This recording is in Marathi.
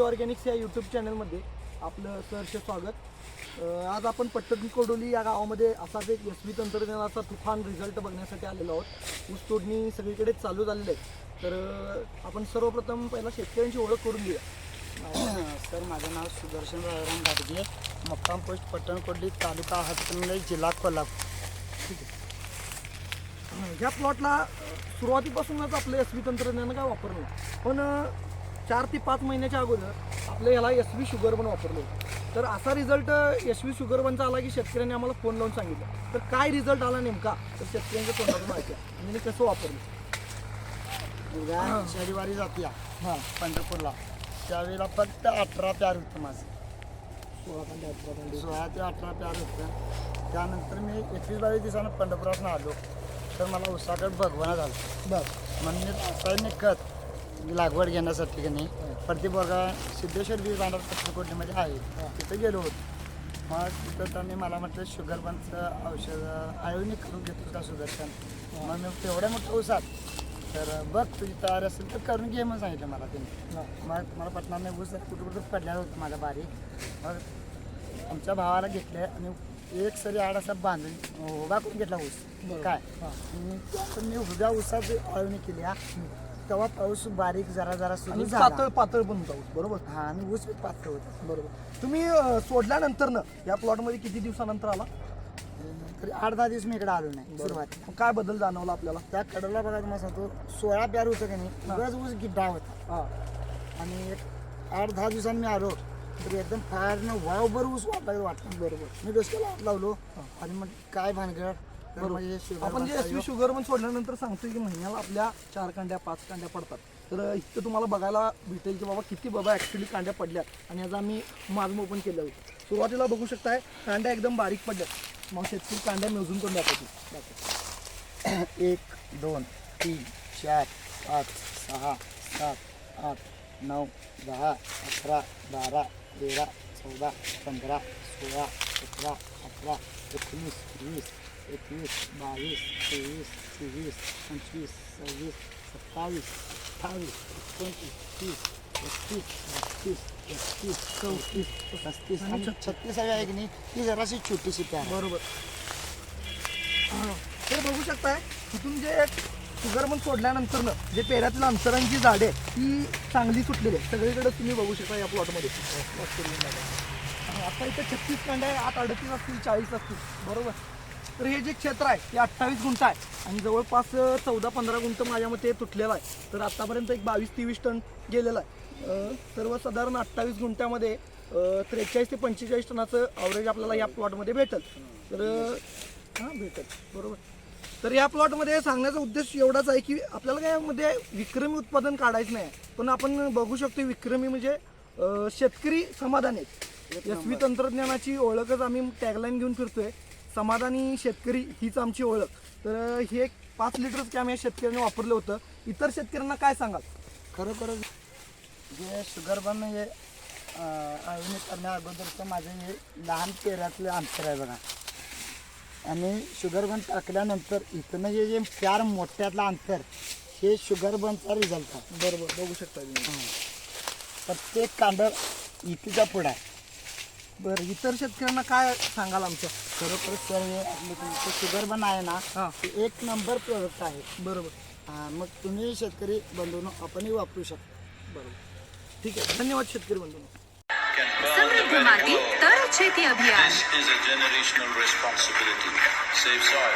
ऑर्गॅनिक्स या यूट्यूब चॅनलमध्ये आपलं सहर्ष स्वागत. आज आपण पट्टण कोडोली या गावामध्ये असाच एक यशवी तंत्रज्ञानाचा तुफान रिझल्ट बघण्यासाठी आलेलो आहोत. ऊस तोडणी सगळीकडे चालू झालेली आहे. तर आपण सर्वप्रथम पहिला शेतकऱ्यांची ओळख करून घेऊया. सर माझं नाव सुदर्शन राजाराम घाटगे मुक्काम पोस्ट पट्टणकोडली तालुका हातकणंगले जिल्हा कोल्हापूर. ह्या प्लॉटला सुरुवातीपासूनच आपलं एस व्ही तंत्रज्ञान काय वापरलं. पण चार ते पाच महिन्याच्या अगोदर आपलं याला एस व्ही शुगर पण वापरलं होतं. तर असा रिझल्ट एस व्ही शुगर बनचा आला की शेतकऱ्यांनी आम्हाला फोन लावून सांगितलं. तर काय रिझल्ट आला नेमका? तर शेतकऱ्यांच्या तोंडातून माहिती आहे. आणि मी कसं वापरलं? शनिवारी जातीया हां. पंढरपूरला. त्यावेळेला फक्त अठरा प्यार होतं माझं. सोळा कांडे अठरा सोळा ते अठरा प्यार होतं त्यानंतर मी एकवीस बावीस दिवसानं पंढरपुरातून आलो. तर मला उसाकडे भगवाना झालं. बरं. म्हणून मी रासायनिक खत लागवड घेण्यासाठी की नाही प्रति बघा सिद्धेश्वर बीज भांडार पत्रकोटीमध्ये आहे. तिथं गेलो होतो. मग तिथं त्यांनी मला म्हटलं शुगर बनचं औषध आयोनिक करून घेतो का सुदर्शन मग मी तेवढ्या मोठं ऊसात? तर बघ तुझी तयारी असेल तर करून घे म्हणून सांगितलं मला त्यांनी. मग मला पटणार नाही ऊस कुठं कुठं पडलेलं होतं माझ्या बारीक. मग आमच्या भावाला घेतले आणि एक सरी आड असा बांधून उभा करून घेतला ऊस. काय? मी उभ्या ऊसात आळवणी केली हा. तेव्हा पाऊस बारीक जरा जरा सुरू आणि झाला. पातळ पातळ पण होता ऊस, बरोबर? हा आणि ऊस बी पातळ होता बरोबर. तुम्ही अं, सोडल्यानंतर ना या प्लॉटमध्ये किती दिवसानंतर आला? तरी आठ दहा दिवस मी इकडे आलो नाही सुरुवातीला काय बदल जाणवला आपल्याला? त्या कडला बघा तुम्हाला सांगतो सोळा प्यार होतं की नाही उगाच ऊस गिड्डा होता. हां. आणि एक आठ दहा दिवसांनी मी आलो तर एकदम फार वावभर ऊस वाटायला वाटलं बरोबर. मी डोसक्याला हात लावलो आणि मग काय भानगड तर मग हे शुगर आपण जे एस शुगर पण सोडल्यानंतर सांगतोय की महिन्याला आपल्या चार कांड्या पाच कांड्या पडतात. तर इथं तुम्हाला बघायला भेटेल की बाबा किती बाबा ॲक्च्युली कांड्या पडल्यात. आणि याचा आम्ही माजमो पण केलं होतं सुरुवातीला बघू शकताय कांड्या एकदम बारीक पडल्यात. मग शेतकरी कांड्या मोजून पण दाखवतो दाखवतो. एक दोन तीन चार पाच सहा सात आठ नऊ दहा अकरा बारा तेरा चौदा पंधरा सोळा सतरा अठरा एकोणीस वीस एकवीस बावीस तेवीस चोवीस पंचवीस सव्वीस सत्तावीस अठ्ठावीस एकोणतीस तीस एकतीस बत्तीस एकतीस चौतीस पस्तीस आणि छत्तीस आहे की नाही ती जराशी छोटीशी आहे. बरोबर तर बघू शकताय तिथून जे शुगर पण सोडल्यानंतर जे पेऱ्यातील अंतरांची झाडे ती चांगली सुटलेली आहे सगळीकडे तुम्ही बघू शकता या प्लॉटमध्ये आता इथं छत्तीस कांड्या आहे आठ अडतीस असतील चाळीस असतील. बरोबर? तर हे जे क्षेत्र आहे ते अठ्ठावीस गुंठ आहे. आणि जवळपास चौदा पंधरा गुंठ माझ्या मते तुटलेला आहे. तर आतापर्यंत एक बावीस तेवीस टन गेलेला आहे. सर्वसाधारण अठ्ठावीस गुंठ्यामध्ये त्रेचाळीस ते पंचेचाळीस टनाचं अवरेज आपल्याला या प्लॉटमध्ये भेटेल. तर हां भेटेल. बरोबर. तर या प्लॉटमध्ये सांगण्याचा उद्देश एवढाच आहे की आपल्याला काय यामध्ये विक्रमी उत्पादन काढायचं नाही. पण आपण बघू शकतो विक्रमी म्हणजे शेतकरी समाधानी आहेत. एस तंत्रज्ञानाची ओळखच आम्ही टॅगलाईन घेऊन फिरतोय. समाधानी शेतकरी हीच आमची ओळख. तर हे एक पाच लिटरच कॅम या शेतकऱ्यांनी वापरलं होतं. इतर शेतकऱ्यांना काय सांगाल? खरोखरच जे शुगर बन हे आयोनिक करण्या अगोदरचं माझं हे लहान पेऱ्यातलं अंतर आहे बघा. आणि शुगर बन टाकल्यानंतर इथनं हे जे चार मोठ्यातलं अंतर हे शुगर बनचा रिझल्ट आहे. बरोबर बघू शकता तुम्ही. प्रत्येक कांडर इथीच्या पुढं आहे. बरं इतर शेतकऱ्यांना काय सांगाल आमच्या खरोखर सर हे आपलं तुमचं शुगर बन आहे ना हां हे एक नंबर प्रोडक्ट आहे बरोबर हां मग तुम्ही शेतकरी बंधून आपणही वापरू शकता बरोबर ठीक आहे धन्यवाद शेतकरी बंधू સમૃદ્ધ માટી તર છેતી અભિયાન This is a generational responsibility. Save soil.